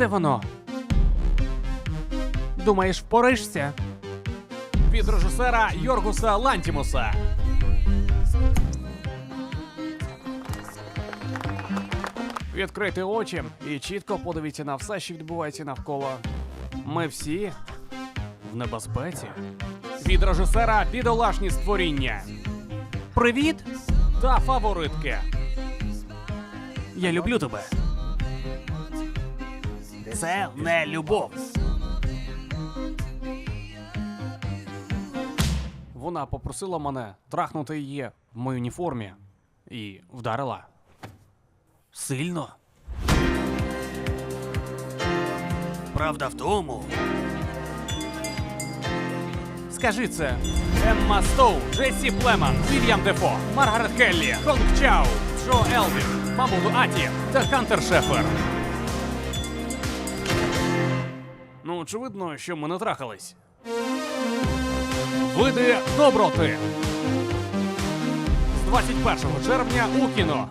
Це воно. Думаєш, впоришся? Від режисера Йоргуса Лантімуса. Відкрити очі і чітко подивіться на все, що відбувається навколо. Ми всі в небезпеці. Від режисера бідолашні створіння Привіт! та фаворитки. Я люблю тебе. Це не любов. Вона попросила мене трахнути її в моїй уніформі і вдарила. Сильно. Правда в тому. Скажи це. Емма Стоу, Джесі Племан, Вільям Дефо, Маргарет Келлі, Хонг Чау, Джо Елвін, Мамуду Аті та Хантер Шефер. Ну, очевидно, що ми не трахались. Види доброти. З 21 червня у кіно.